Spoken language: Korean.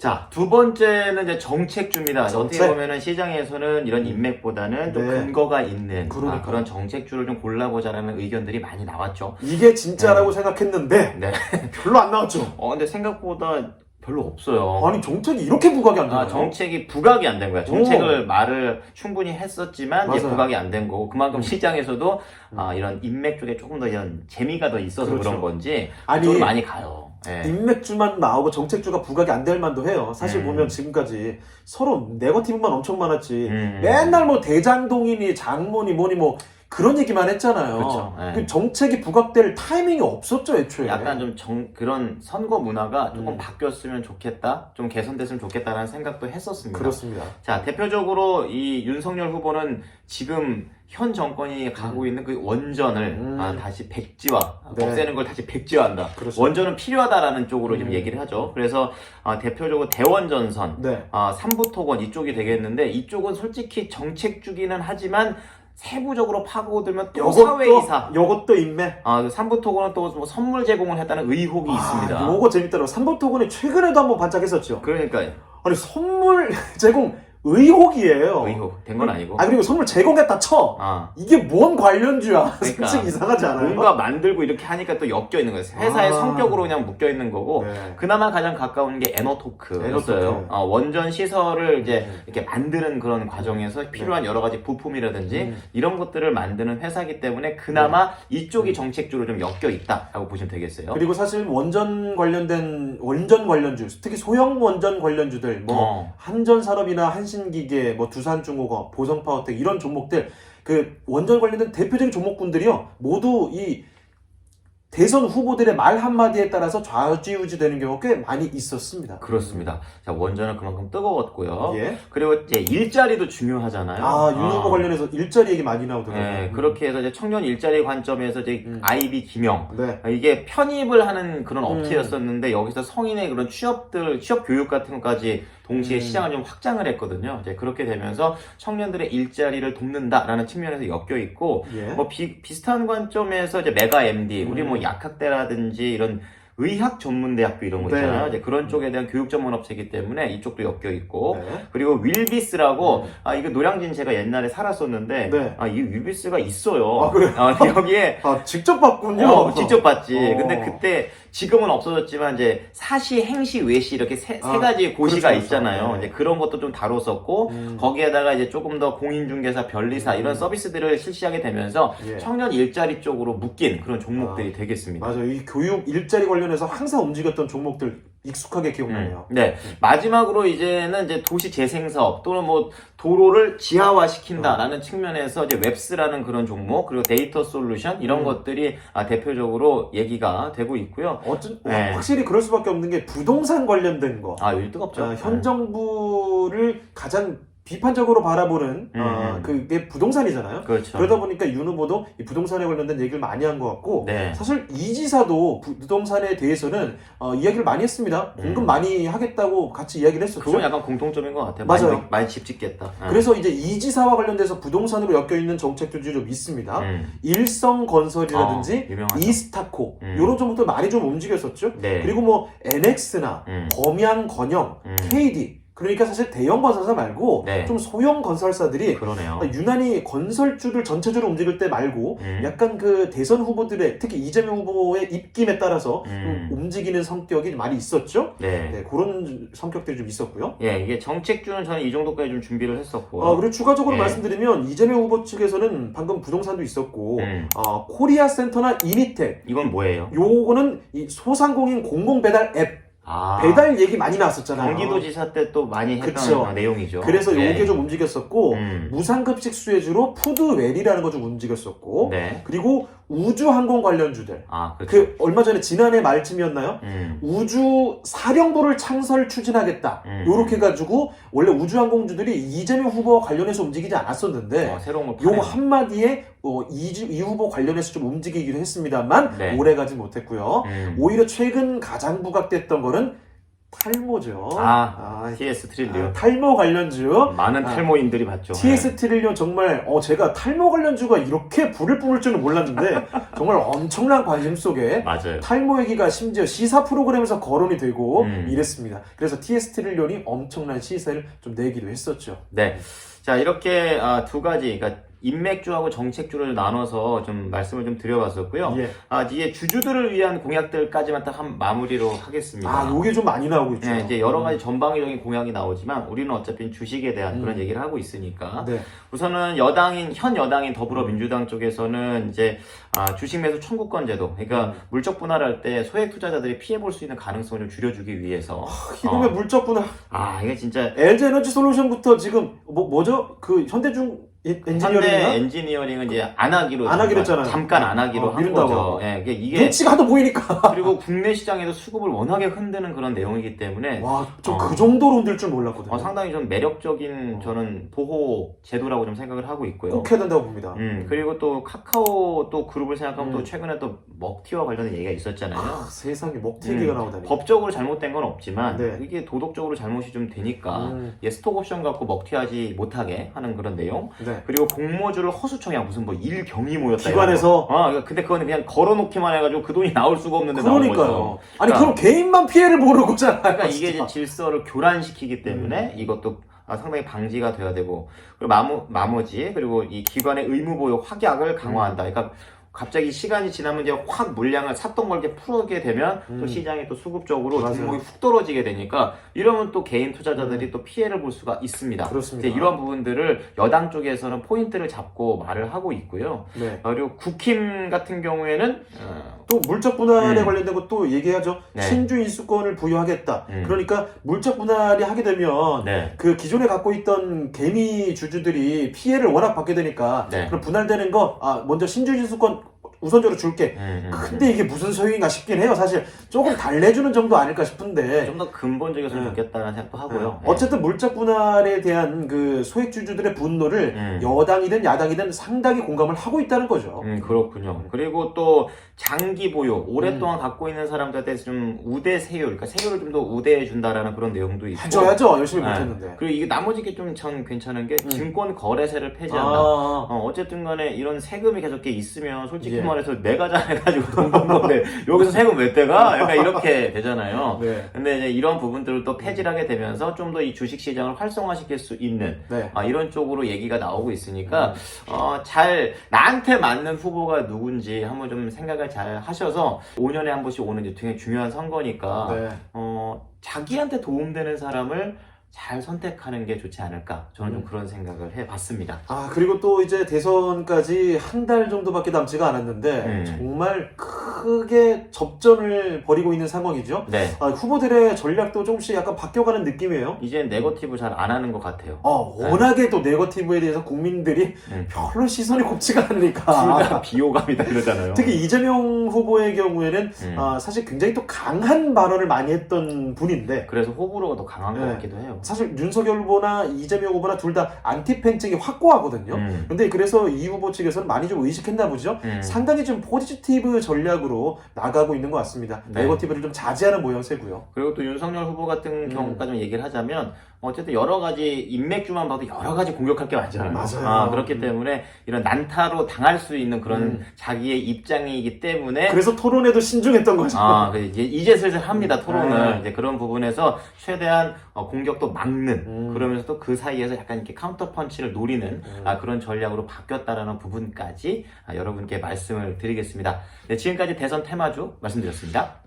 자, 두 번째는 이제 정책주입니다. 정책. 어떻게 보면은 시장에서는 이런 인맥보다는 좀 네. 근거가 있는 그러니까. 아, 그런 정책주를 좀 골라보자라는 의견들이 많이 나왔죠. 이게 진짜라고 생각했는데 네. 별로 안 나왔죠. 어, 근데 생각보다 별로 없어요. 아니 정책이 이렇게 부각이 안 되나요? 아, 정책이 부각이 안 된 거야. 정책을 말을 충분히 했었지만 이제 맞아요. 음. 부각이 안 된 거고 그만큼 시장에서도 아, 이런 인맥 쪽에 조금 더 이런 재미가 더 있어서 그 그렇죠. 런 건지 아니, 그쪽으로 많이 가요. 예. 인맥주만 나오고 정책주가 부각이 안 될 만도 해요. 사실 음. 보면 지금까지 서로 네거티브만 엄청 많았지. 음. 맨날 뭐 대장동이니 장모니 뭐니 뭐 그런 얘기만 했잖아요. 그렇죠. 예. 그 정책이 부각될 타이밍이 없었죠, 애초에. 약간 좀 정, 그런 선거 문화가 조금 음. 바뀌었으면 좋겠다, 좀 개선됐으면 좋겠다라는 생각도 했었습니다. 그렇습니다. 자, 대표적으로 이 윤석열 후보는 지금 현 정권이 가고 있는 그 원전을 음. 아, 다시 백지화, 네. 없애는 걸 다시 백지화한다. 그렇죠. 원전은 필요하다라는 쪽으로 지금 음. 얘기를 하죠. 그래서 아, 대표적으로 대원전선, 네. 아, 삼부토건 이쪽이 되겠는데 이쪽은 솔직히 정책 주기는 하지만 세부적으로 파고들면 또 사회이사. 요것도 인맥. 아, 그 삼부토건은 또뭐 선물 제공을 했다는 의혹이 있습니다. 아, 요거 재밌더라고. 삼보토건이 최근에도 한번 반짝했었죠. 그러니까 아니 선물 제공 의혹이에요. 의혹 된 건 아니고. 아 그리고 선물 제공했다 쳐. 아. 이게 뭔 관련주야? 그러니까. 솔직히 이상하지 않아요? 뭔가 만들고 이렇게 하니까 또 엮여 있는 거예요. 회사의 아. 성격으로 그냥 묶여 있는 거고. 네. 그나마 가장 가까운 게 에너토크였어요. 에너토크. 어, 원전 시설을 이제 네. 이렇게 만드는 그런 과정에서 필요한 여러 가지 부품이라든지 음. 이런 것들을 만드는 회사기 때문에 그나마 이쪽이 정책주로 좀 엮여 있다라고 보시면 되겠어요. 그리고 사실 원전 관련된 원전 관련주, 특히 소형 원전 관련주들, 뭐 어. 한전산업이나 한 신기계, 뭐 두산중공업, 보성파워텍 이런 종목들 그 원전 관련된 대표적인 종목군들이요. 모두 이 대선 후보들의 말 한마디에 따라서 좌지우지 되는 경우가 꽤 많이 있었습니다. 그렇습니다. 자, 원전은 그만큼 뜨거웠고요. 예. 그리고 이제 일자리도 중요하잖아요. 아, 윤 후보 어. 관련해서 일자리 얘기 많이 나오더라고요. 네, 그렇게 해서 이제 청년 일자리 관점에서 이제 음. 아이비 김영 네. 이게 편입을 하는 그런 음. 업체였었는데 여기서 성인의 그런 취업들 취업 교육 같은 것까지 동시에 음. 시장을 좀 확장을 했거든요. 이제 그렇게 되면서 청년들의 일자리를 돕는다라는 측면에서 엮여 있고 예. 뭐 비, 비슷한 관점에서 이제 메가 MD 우리 음. 뭐 약학대라든지 이런 의학 전문 대학교 이런 거 네. 있잖아요. 이제 그런 쪽에 대한 교육 전문 업체이기 때문에 이쪽도 엮여 있고 네. 그리고 윌비스라고 음. 아 이거 노량진 제가 옛날에 살았었는데 네. 아이 윌비스가 있어요. 아, 그래요? 아, 여기에 아, 직접 봤군요. 어, 직접 봤지. 어. 근데 그때 지금은 없어졌지만 이제 사시, 행시, 외시 이렇게 세, 세 아, 가지 고시가 그렇죠, 있잖아요. 그렇죠. 네. 이제 그런 것도 좀 다뤘었고 음. 거기에다가 이제 조금 더 공인중개사, 변리사 이런 음. 서비스들을 실시하게 되면서 예. 청년 일자리 쪽으로 묶인 그런 종목들이 되겠습니다. 맞아요. 이 교육 일자리 관련 해서 항상 움직였던 종목들 익숙하게 기억나네요. 음, 네. 마지막으로 이제는 이제 도시 재생 사업 또는 뭐 도로를 지하화 시킨다라는 음. 측면에서 이제 웹스라는 그런 종목 그리고 데이터 솔루션 이런 음. 것들이 아, 대표적으로 얘기가 되고 있고요. 어쩐 네. 확실히 그럴 수밖에 없는 게 부동산 관련된 거. 아, 요즘 뜨겁죠. 어, 현 정부를 가장 비판적으로 바라보는 음, 어, 음. 그게 부동산이잖아요. 그렇죠. 그러다 보니까 윤 후보도 이 부동산에 관련된 얘기를 많이 한 것 같고 네. 사실 이 지사도 부동산에 대해서는 어, 이야기를 많이 했습니다. 공급 음. 많이 하겠다고 같이 이야기를 했었죠. 그건 약간 공통점인 것 같아요. 맞아요. 많이, 많이 집 짓겠다. 네. 그래서 이제 이 지사와 관련돼서 부동산으로 엮여 있는 정책들이 좀 있습니다. 음. 일성 건설이라든지 어, 유명하죠. 이스타코 음. 이런 종목들 많이 좀 움직였었죠. 네. 그리고 뭐 NX나 음. 범양 건영, 음. KD 그러니까 사실 대형 건설사 말고 네. 좀 소형 건설사들이 그러네요. 유난히 건설주들 전체적으로 움직일 때 말고 음. 약간 그 대선 후보들의 특히 이재명 후보의 입김에 따라서 음. 좀 움직이는 성격이 많이 있었죠. 네. 네, 그런 성격들이 좀 있었고요. 예, 이게 정책주는 저는 이 정도까지 좀 준비를 했었고. 어, 그리고 추가적으로 네. 말씀드리면 이재명 후보 측에서는 방금 부동산도 있었고 음. 어, 코리아 센터나 이니텍 이건 뭐예요? 요거는 이 소상공인 공공 배달 앱 아. 배달 얘기 많이 나왔었잖아요. 경기도지사 때 또 많이 했던 그쵸. 아, 내용이죠. 그래서 네. 요게 좀 움직였었고 음. 무상급식 수혜주로 푸드웰이라는 거 좀 움직였었고 네. 그리고 우주 항공 관련 주들 아, 그렇죠. 그 얼마 전에 지난해 말쯤이었나요? 음. 우주 사령부를 창설 추진하겠다. 음. 요렇게 해가지고 원래 우주 항공주들이 이재명 후보와 관련해서 움직이지 않았었는데 어, 새로운 걸요 파네요. 한마디에 어, 이 주, 이 후보 관련해서 좀 움직이기도 했습니다만 네. 오래 가지 못했고요. 음. 오히려 최근 가장 부각됐던 거는 탈모죠. 아, TS 트릴리온. 아, 탈모 관련주. 많은 아, 탈모인들이 봤죠. TS 트릴리온 정말 어 제가 탈모 관련주가 이렇게 불을 뿜을 줄은 몰랐는데 정말 엄청난 관심 속에 네, 맞아요. 탈모 얘기가 심지어 시사 프로그램에서 거론이 되고 음. 이랬습니다. 그래서 TS 트릴리온이 엄청난 시세를 좀 내기도 했었죠. 네. 자, 이렇게 아, 두 가지, 그러니까 인맥주하고 정책주를 나눠서 좀 말씀을 좀 드려봤었고요. 예. 아, 이제 주주들을 위한 공약들까지만 딱 한 마무리로 하겠습니다. 아, 요게 좀 많이 나오고 있죠. 네, 이제 여러 가지 전방위적인 공약이 나오지만 우리는 어차피 주식에 대한 음. 그런 얘기를 하고 있으니까 네. 우선은 여당인 현 여당인 더불어민주당 쪽에서는 이제 아, 주식 매수 청구권 제도, 그러니까 음. 물적 분할할 때 소액 투자자들이 피해 볼 수 있는 가능성을 좀 줄여주기 위해서 이놈의 어. 물적 분할 아 이게 진짜 LG 에너지 솔루션부터 지금 뭐 뭐죠? 그 현대중 엔- 현대 엔지니어링이나 엔지니어링은 이제 안 하기로 안 하기로 잠깐- 했잖아요. 잠깐 안 하기로 어, 한 미룬다고. 거죠. 예, 이게, 이게 눈치가 하도 보이니까 그리고 국내 시장에서 수급을 워낙에 흔드는 그런 내용이기 때문에 와, 좀 어. 그 정도로 흔들 줄 몰랐거든요. 어, 상당히 좀 매력적인 저는 보호 제도라고 좀 생각을 하고 있고요. 꼭 해야 된다고 봅니다. 음, 그리고 또 카카오 또 그룹을 생각하면 음. 또 최근에 또 먹튀와 관련된 얘기가 있었잖아요. 아, 세상에 먹튀 얘기가 음, 나오다니. 법적으로 잘못된 건 없지만 네. 이게 도덕적으로 잘못이 좀 되니까 음, 예, 스톡 옵션 갖고 먹튀하지 못하게 하는 그런 내용. 네. 그리고 공모주를 허수청이야 무슨 뭐 일병이 모였다. 기관에서. 아, 근데 그거는 그냥 걸어놓기만 해가지고 그 돈이 나올 수가 없는데 나온 거죠. 그러니까요. 아니 그러니까- 그럼 개인만 피해를 보는 거잖아요. 그러니까 이게 이제. 질서를 교란시키기 때문에 이것도 아, 상당히 방지가 돼야 되고 그리고 마모, 나머지 그리고 이 기관의 의무 보유 확약을 강화한다. 그러니까 갑자기 시간이 지나면 이제 확 물량을 샀던 걸 이렇게 풀게 되면 음. 또 시장이 또 수급적으로 맞아요. 종목이 훅 떨어지게 되니까 이러면 또 개인 투자자들이 또 피해를 볼 수가 있습니다. 그렇습니다. 이제 이러한 부분들을 여당 쪽에서는 포인트를 잡고 말을 하고 있고요. 네. 그리고 국힘 같은 경우에는 어, 또 물적 분할에 음. 관련된 것도 얘기하죠. 네. 신주 인수권을 부여하겠다. 음. 그러니까 물적 분할이 하게 되면 네. 그 기존에 갖고 있던 개미 주주들이 피해를 워낙 받게 되니까 네. 그럼 분할되는 거 아, 먼저 신주 인수권 우선적으로 줄게. 음, 음, 근데 이게 무슨 소용인가 싶긴 해요. 사실 조금 달래주는 정도 아닐까 싶은데. 좀 더 근본적이었으면 네. 좋겠다는 생각도 하고요. 네. 어쨌든 물적 분할에 대한 그 소액 주주들의 분노를 음. 여당이든 야당이든 상당히 공감을 하고 있다는 거죠. 음, 그렇군요. 그리고 또 장기 보유, 오랫동안 갖고 있는 사람들한테 좀 우대 세율, 그러니까 세율을 좀 더 우대해 준다라는 그런 내용도 있고. 해줘야죠. 열심히 네. 못했는데. 그리고 이게 나머지 게좀전 괜찮은 게 음. 증권 거래세를 폐지한다. 아, 어, 어쨌든 간에 이런 세금이 계속 이렇게 있으면 솔직히 예. 말해서 내가 잘해가지고 돈 번 건데 여기서 세금 왜 떼가? 약간 이렇게 되잖아요. 네. 근데 이제 이런 부분들을 또 폐지를 하게 되면서 좀 더 이 주식 시장을 활성화시킬 수 있는 네. 아, 이런 쪽으로 얘기가 나오고 음. 있으니까 어, 잘 나한테 맞는 후보가 누군지 한번 좀 생각을 잘 하셔서 5년에 한 번씩 오는 이제 되게 중요한 선거니까 네. 어, 자기한테 도움되는 사람을 잘 선택하는 게 좋지 않을까 저는 좀 음. 그런 생각을 해봤습니다. 아 그리고 또 이제 대선까지 한 달 정도밖에 남지가 않았는데 음. 정말 크게 접전을 벌이고 있는 상황이죠. 네. 아, 후보들의 전략도 조금씩 약간 바뀌어가는 느낌이에요. 이제 네거티브 잘 안 하는 것 같아요. 어, 워낙에 또 네거티브에 대해서 국민들이 음. 별로 시선이 곱지가 않으니까. 다 비호감이다 이러잖아요. 특히 이재명 후보의 경우에는 음. 아, 사실 굉장히 또 강한 발언을 많이 했던 분인데 그래서 호불호가 더 강한 것 네. 같기도 해요. 사실 윤석열 후보나 이재명 후보나 둘 다 안티 팬층이 확고하거든요. 음. 근데 그래서 이 후보 측에서는 많이 좀 의식했나 보죠. 음. 상당히 좀 포지티브 전략으로 나가고 있는 것 같습니다. 네. 네거티브를 좀 자제하는 모양새고요. 그리고 또 윤석열 후보 같은 음. 경우까지 얘기를 하자면 어쨌든 여러 가지 인맥주만 봐도 여러 가지 공격할 게 많잖아요. 맞아요. 아, 그렇기 음. 때문에 이런 난타로 당할 수 있는 그런 음. 자기의 입장이기 때문에 그래서 토론에도 신중했던 거죠. 아, 그 이제, 이제 슬슬 합니다, 토론을. 네. 이제 그런 부분에서 최대한 어, 공격도 막는, 음. 그러면서 또 그 사이에서 약간 이렇게 카운터 펀치를 노리는 음. 아, 그런 전략으로 바뀌었다라는 부분까지 아, 여러분께 말씀을 드리겠습니다. 네, 지금까지 대선 테마주 말씀드렸습니다.